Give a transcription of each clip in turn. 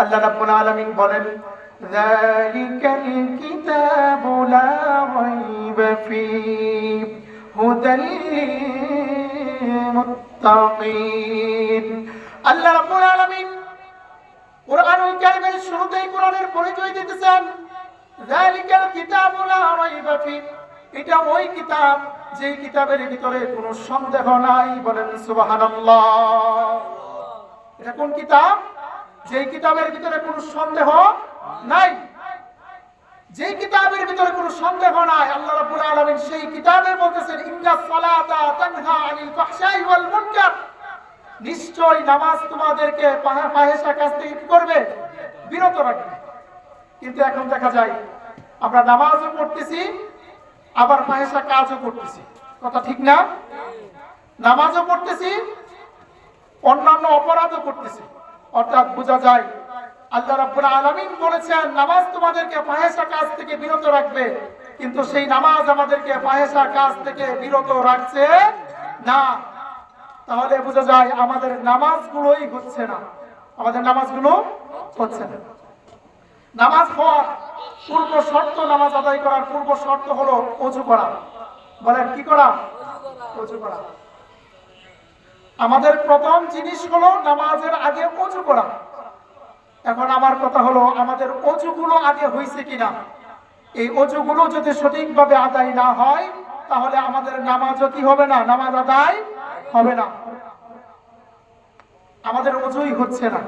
আল্লাহ রাব্বুল আলামিন বলেন, যালিকাল কিতাবু লা রাইবা ফীহ হুদাল মুত্তাকিন আল্লাহ রাব্বুল আলামিন কুরআনুল কারীমের শুরুতেই কোরআনের পরিচয় দিতেছেন, যালিকাল কিতাবু লা রাইবা ফীহ এটা ওই কিতাব যে কিতাবের ভিতরে কোনো সন্দেহ নাই বলেন সুবহানাল্লাহ। এটা কোন কিতাব? যেই কিতাবের ভিতরে কোনো সন্দেহ নাই, যেই কিতাবের ভিতরে কোনো সন্দেহ নাই, আল্লাহ রাব্বুল আলামিন সেই কিতাবে বলতেছেন, ইন্না সালাতা তানহা আনিল ফাহশাই ওয়াল মুনকার। নিশ্চয় নামাজ তোমাদেরকে ফাহেসা কাজ থেকে কি করবে? বিরত রাখবে। কিন্তু এখন দেখা যায়, আমরা নামাজও পড়তেছি, আবার ফাহেসা কাজও করতেছি। কথা ঠিক না? নামাজও পড়তেছি, অন্যান্য অপরাধও করতেছি। অর্থাৎ বোঝা যায় আল্লাহ রাব্বুল আলামিন বলেছেন, নামাজ তোমাদেরকে ফাহেসা কাজ থেকে বিরত রাখবে। কিন্তু সেই নামাজ আমাদেরকে ফাহেসা কাজ থেকে বিরত রাখছে না। তাহলে বোঝা যায় আমাদের নামাজগুলোই হচ্ছে না। আমাদের নামাজগুলো হচ্ছে না। নামাজ হওয়ার পূর্ব শর্ত, নামাজ আদায় করার পূর্ব শর্ত হলো অজু করা। বলেন, কি করা? অজু করা। আমাদের প্রথম জিনিস হলো নামাজের আগে অজু করা। এখন আমার কথা হলো, আমাদের অজুগুলো আগে হয়েছে কিনা? এই অজুগুলো যদি সঠিকভাবে আদায় না হয়, তাহলে আমাদের নামাজও কি হবে না? নামাজ আদায় হবে না। আমাদের অজুই হচ্ছে না।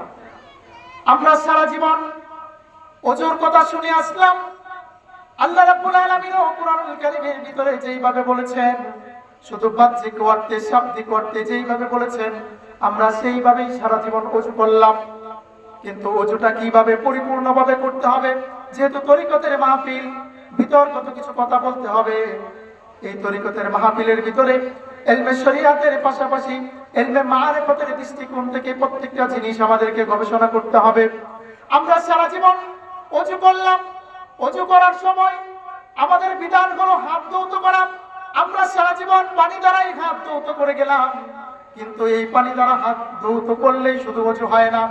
আমরা সারা জীবন অজুর কথা শুনে আসলাম। আল্লাহ রাব্বুল আলামিন কোরআনুল কারীমের ভিতরে যেইভাবে বলেছেন শুধু বাহ্যিক অর্থে শাব্দিক অর্থে যেইভাবে বলেছেন, আমরা সেইভাবেই সারা জীবন অজু করলাম। কিন্তু অজুটা কীভাবে পরিপূর্ণভাবে করতে হবে, যেহেতু তরিকতের মাহফিল, বিতর্কত কিছু কথা বলতে হবে। এই তরিকতের মাহফিলের ভিতরে এলমে শরিয়াতের পাশাপাশি এলমে মারেফতের দৃষ্টিকোণ থেকে প্রত্যেকটা জিনিস আমাদেরকে গবেষণা করতে হবে। আমরা সারা জীবন অজু করলাম। অজু করার সময় আমাদের বিধান হলো হাত দৌত করা আমরা সারা জীবন পানি দ্বারাই হাত দৌত করে গেলাম। কিন্তু এই পানি দ্বারা হাত ধৌত করলেই শুধু অজু হয় না,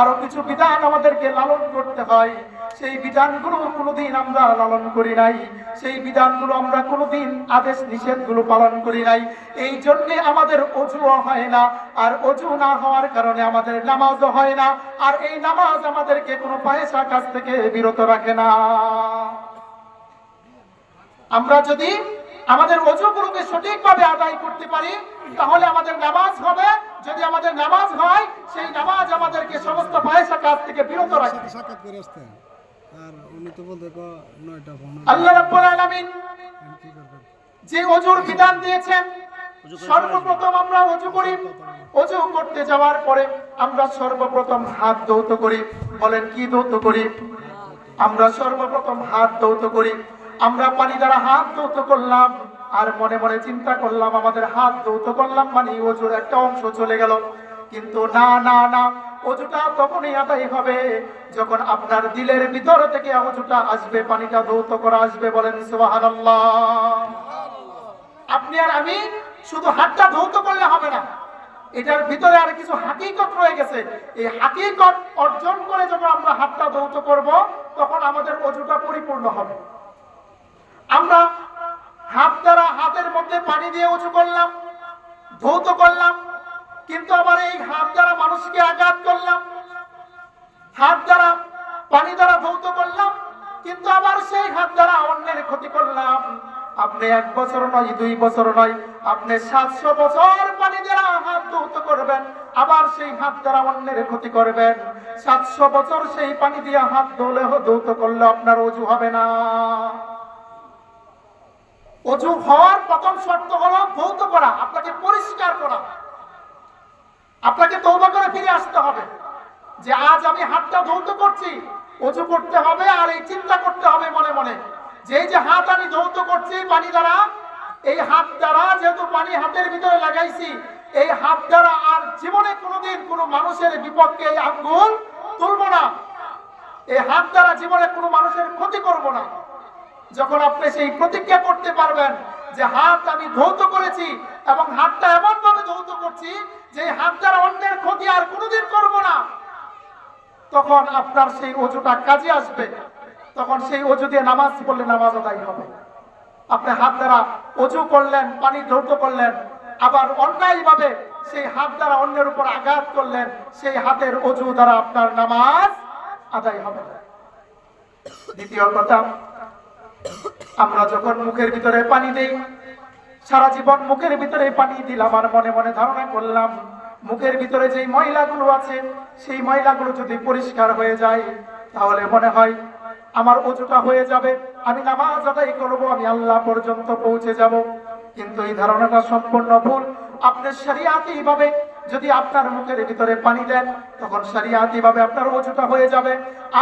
আরও কিছু বিধান আমাদেরকে লালন করতে হয়। সেই বিধানগুলো কোনোদিন আমরা লালন করি নাই, সেই বিধানগুলো আমরা কোনোদিন আদেশ নিষেধগুলো পালন করি নাই। এই জন্যে আমাদের অজুও হয় না, আর অজু না হওয়ার কারণে আমাদের নামাজও হয় না, আর এই নামাজ আমাদেরকে কোনো পয়সা কাছ থেকে বিরত রাখে না। আমরা যদি আমাদের অজুগুলোকে সঠিকভাবে আদায় করতে পারি তাহলে আমাদের নামাজ হবে। যদি আমাদের নামাজ হয় সেই নামাজ আমাদেরকে সমস্ত পয়সা কাজ থেকে বিরত রাখে আল্লাহ রাব্বুল আলামিন যে অজুর বিধান দিয়েছেন সর্বপ্রথম আমরা অজু করি। অজু করতে যাওয়ার পরে আমরা সর্বপ্রথম হাত দৌত করি। বলেন কি দৌত করি? আমরা সর্বপ্রথম হাত দৌত করি। আমরা পানি দ্বারা হাত দৌত করলাম, আর মনে মনে চিন্তা করলাম, আমাদের হাত দৌত করলাম মানে অজুর একটা অংশ চলে গেল। কিন্তু না না না, অজুটা তখনই আদায় হবে যখন আপনার দিলের ভিতর থেকে অজুটা আসবে, পানিটা দৌত করা আসবে বলেন সুবহানাল্লাহ। আপনি আর আমি শুধু হাতটা ধৌত করলে হবে না, এটার ভিতরে আর কিছু হাকিকত রয়ে গেছে। এই হাকিকত অর্জন করে যখন আমরা হাতটা ধৌত করব, তখন আমাদের অজুটা পরিপূর্ণ হবে। আমরা হাত দ্বারা হাতের মধ্যে পানি দিয়ে উঁচু করলাম, ধৌত করলাম, কিন্তু আবার এই হাত দ্বারা মানুষকে আঘাত করলাম। হাত দ্বারা, পানি দ্বারা ধৌত করলাম, কিন্তু আবার সেই হাত দ্বারা অন্যের ক্ষতি করলাম। আপনি এক বছর নয়, দুই বছর নয়, আপনি সাতশো বছর পানি দ্বারা হাত ধৌত করবেন, আবার সেই হাত দ্বারা অন্যের ক্ষতি করবেন। সাতশো বছর সেই পানি দিয়ে হাত ধুলে ধৌত করলে আপনার অজু হবে না। অজু হওয়ার প্রথম শর্ত হলো ধৌত করা, আপনাকে পরিষ্কার করা। আপনাকে তৌবা করে ফিরে আসতে হবে যে আজ আমি হাতটা ধৌত করছি, অজু করতে হবে আর এই চিন্তা করতে হবে মনে মনে। যে এই যে হাত আমি ধৌত করছি পানি দ্বারা, এই হাত দ্বারা যেহেতু পানি হাতের ভিতরে লাগাইছি, এই হাত দ্বারা আর জীবনে কোনোদিন কোনো মানুষের বিপক্ষে এই আঙ্গুল তুলব না। এই হাত দ্বারা জীবনে কোনো মানুষের ক্ষতি করব না। যখন আপনি সেই প্রতিজ্ঞা করতে পারবেন যে হাত আমি ধৌত করেছি এবং হাতটা এমন ভাবে ধৌত করছি যে হাত দ্বারা অন্যের ক্ষতি আর কোনোদিন করব না, তখন আপনার সেই অজুটা কাজে আসবে তখন সেই অজু দিয়ে নামাজ পড়লে নামাজ আদায় হবে আপনি হাত দ্বারা অজু করলেন, পানি ধৌত করলেন, আবার অন্যায় ভাবে সেই হাত দ্বারা অন্যের উপর আঘাত করলেন, সেই হাতের অজু দ্বারা আপনার নামাজ আদায় হবে। দ্বিতীয় কথা আমরা যখন মুখের ভিতরে পানি দেই, সারা জীবন মুখের ভিতরে পানি দিলাম আর মনে মনে ধারণা করলাম, মুখের ভিতরে যেই ময়লাগুলো আছে, সেই ময়লাগুলো যদি পরিষ্কার হয়ে যায়, তাহলে মনে হয় আমার অজুটা হয়ে যাবে। আমি নামাজ আদায় করব, আমি আল্লাহ পর্যন্ত পৌঁছে যাব। কিন্তু এই ধারণাটা সম্পূর্ণ ভুল। আপনার শরিয়াতি ভাবে যদি আপনার মুখের ভিতরে পানি দেন, তখন শরিয়াতি ভাবে আপনার অজুটা হয়ে যাবে।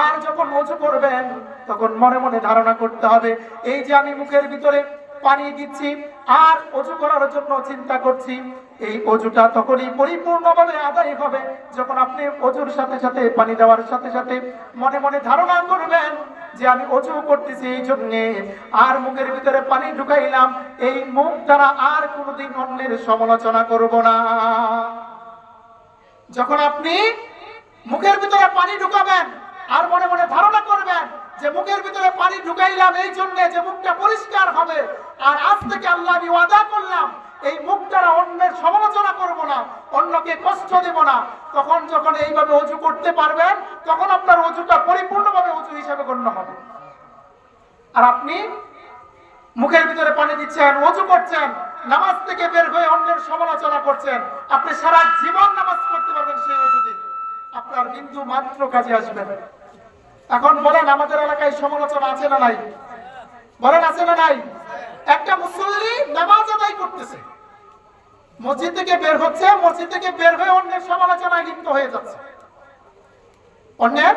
আর যখন অজু করবেন, তখন মনে মনে ধারণা করতে হবে, এই যে আমি মুখের ভিতরে পানি দিচ্ছি আর অজু করার জন্য চিন্তা করছি, এই অজুটা তখনই পরিপূর্ণভাবে আদায় হবে। যখন আপনি অজুর সাথে সাথে পানি দেওয়ার সাথে সাথে মনে মনে ধারণা করবেন যে আমি অজু করতেছি এই জন্যে, আর মুখের ভিতরে পানি ঢুকাইলাম, এই মুখ দ্বারা আর কোনোদিন অন্যের সমালোচনা করব না। যখন আপনি মুখের ভিতরে পানি ঢুকাবেন আর মনে মনে ধারণা করবেন যে মুখের ভিতরে পানি ঢুকাইলাম, এই জন্য যে মুখটা পরিষ্কার হবে। আর আজ থেকে আল্লাহ আমি ওয়াদা করলাম, এই মুখ দ্বারা অন্যের সমালোচনা করব না, অন্যকে কষ্ট দেব না। তখন যখন এইভাবে অজু করতে পারবেন, তখন আপনার অজুটা পরিপূর্ণভাবে অজু হিসাবে গণ্য হবে। আর আপনি মুখের ভিতরে পানি দিচ্ছেন, অজু করছেন, নামাজ থেকে বের হয়ে অন্যের সমালোচনা করছেন, আপনি সারা জীবন নামাজ পড়তে পারবেন সেই অজু আপনার বিন্দু মাত্র কাজে আসবেন এখন বলেন, আমাদের এলাকায় সমালোচনা আছে না নাই? বলেন, আছে না নাই? একটা মুসল্লি নামাজ আদায় করতেছে। মসজিদ থেকে বের হচ্ছে, মসজিদ থেকে বের হয়ে অন্যের সমালোচনায় লিপ্ত হয়ে যাচ্ছে। অন্যের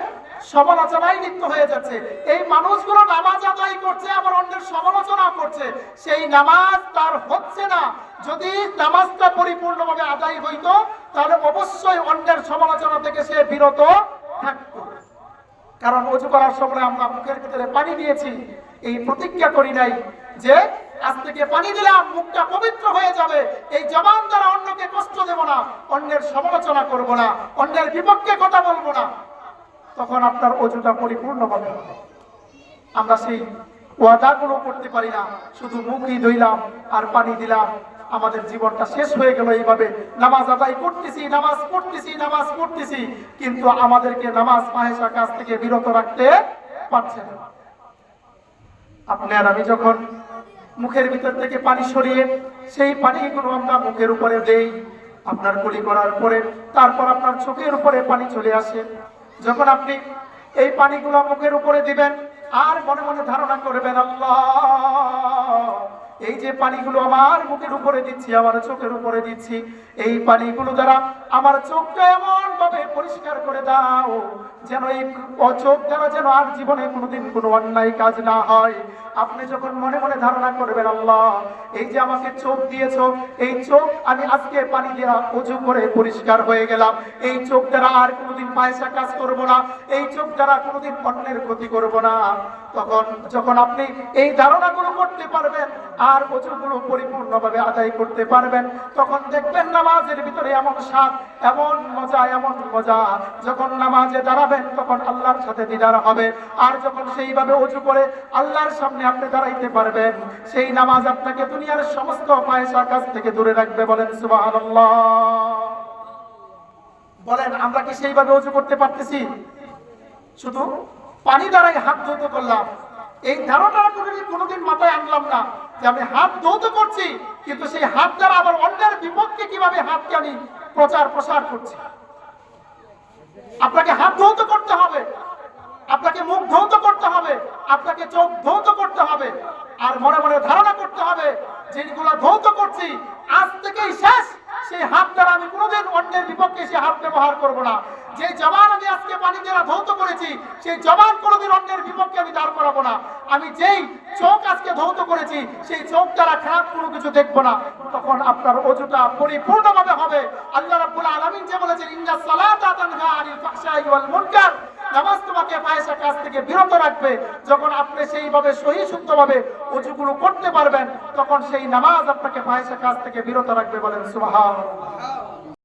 সমালোচনায় লিপ্ত হয়ে যাচ্ছে। এই মানুষগুলো নামাজ আদায় করছে, আবার অন্যের সমালোচনা করছে। সেই নামাজ তার হচ্ছে না। যদি নামাজটা পরিপূর্ণভাবে আদায় হইতো, তাহলে অবশ্যই অন্যের সমালোচনা থেকে সে বিরত থাকতো। কারণ অজু করার সময় আমরা মুখের ভিতরে পানি দিয়েছি। এই প্রতিজ্ঞা করি নাই যে, আজ থেকে পানি দিলাম, মুখটা পবিত্র হয়ে যাবে। এই জবান দ্বারা অন্যকে কষ্ট দেব না, অন্যের সমালোচনা করব না, অন্যের বিপক্ষে কথা বলব না। তখন আপনার অজুটা পরিপূর্ণভাবে হবে। আমরা সেই ওয়াদাগুলো করতে পারি না। শুধু মুখই ধুইলাম আর পানি দিলাম। আমাদের জীবনটা শেষ হয়ে গেল এইভাবে। নামাজ আদায় করতেছি, নামাজ পড়তেছি নামাজ পড়তেছি। কিন্তু আমাদেরকে নামাজ মাহেশা কাছ থেকে বিরত রাখতে পারছে না। আপনি আর আমি যখন মুখের ভিতর থেকে পানি সরিয়ে সেই পানিগুলো আমরা মুখের উপরে দেই, আপনার কুলি করার পরে তারপর আপনার চোখের উপরে পানি চলে আসে। যখন আপনি এই পানিগুলো মুখের উপরে দিবেন আর মনে মনে ধারণা করবেন আল্লাহ। এই যে পানিগুলো আমার মুখের উপরে দিচ্ছি, আমার চোখের উপরে দিচ্ছি, এই পানিগুলো দ্বারা আমার চোখটা এমন ভাবে পরিষ্কার করে দাও, যেন এই ও- চোখ দ্বারা যেন আর জীবনে কোনোদিন কোনো অন্যায় কাজ না হয়। আপনি যখন মনে মনে ধারণা করবেন, আল্লাহ, এই যে আমাকে চোখ দিয়েছ, এই চোখ আমি আজকে পানি দেওয়া উঁচু করে পরিষ্কার হয়ে গেলাম। এই চোখ দ্বারা আর কোনোদিন পয়সা কাজ করব না, এই চোখ দ্বারা কোনোদিন অন্যের ক্ষতি করব না। তখন যখন আপনি এই ধারণাগুলো করতে পারবেন আর অজুগুলো পরিপূর্ণভাবে আদায় করতে পারবেন। তখন দেখবেন নামাজের ভিতরে এমন স্বাদ, এমন মজা এমন মজা। যখন নামাজে দাঁড়াবেন, তখন আল্লাহর সাথে দিদার হবে। আর যখন সেইভাবে অজু করে আল্লাহর সামনে আপনি দাঁড়াইতে পারবেন, সেই নামাজ আপনাকে দুনিয়ার সমস্ত পয়সা কাছ থেকে দূরে রাখবে বলেন, সুবহানাল্লাহ। বলেন, আমরা কি সেইভাবে অজু করতে পারতেছি? শুধু পানি দ্বারাই হাত ধৌত করলাম। এই ধারণা কোনোদিন কোনোদিন মাথায় আনলাম না যে আমি হাত ধৌত করছি, কিন্তু সেই হাত দ্বারা আবার অন্যের বিপক্ষে কীভাবে হাতকে আমি প্রচার প্রসার করছি? আপনাকে হাত ধৌত করতে হবে, আপনাকে মুখ ধৌত করতে হবে, আপনাকে চোখ ধৌত করতে হবে, আর মনে মনে ধারণা করতে হবে যেগুলো ধৌত করছি আজ থেকেই শেষ সেই হাত দ্বারা আমি অন্যের বিপক্ষে সেই হাত ব্যবহার করব না। যে জবান আমি আজকে পানি দ্বারা ধৌত করেছি, সেই জবান কোনোদিন অন্যের বিপক্ষে আমি দাঁড় করাবো না। আমি যেই চোখ আজকে ধৌত করেছি, সেই চোখ দ্বারা খারাপ কোনো কিছু দেখব না। তখন আপনার অজুটা পরিপূর্ণভাবে হবে। আল্লাহ রাব্বুল আলামিন যে বলেছেন, ইন্না সালাতা তানহা আনিল ফাহশাই ওয়াল মুনকার। নামাজ তোমাকে পয়সা কাজ থেকে বিরত রাখবে। যখন আপনি সেইভাবে সহি শুদ্ধভাবে উঁচুগুলো করতে পারবেন, তখন সেই নামাজ আপনাকে পয়সা কাজ থেকে বিরত রাখবে বলেন সুবহান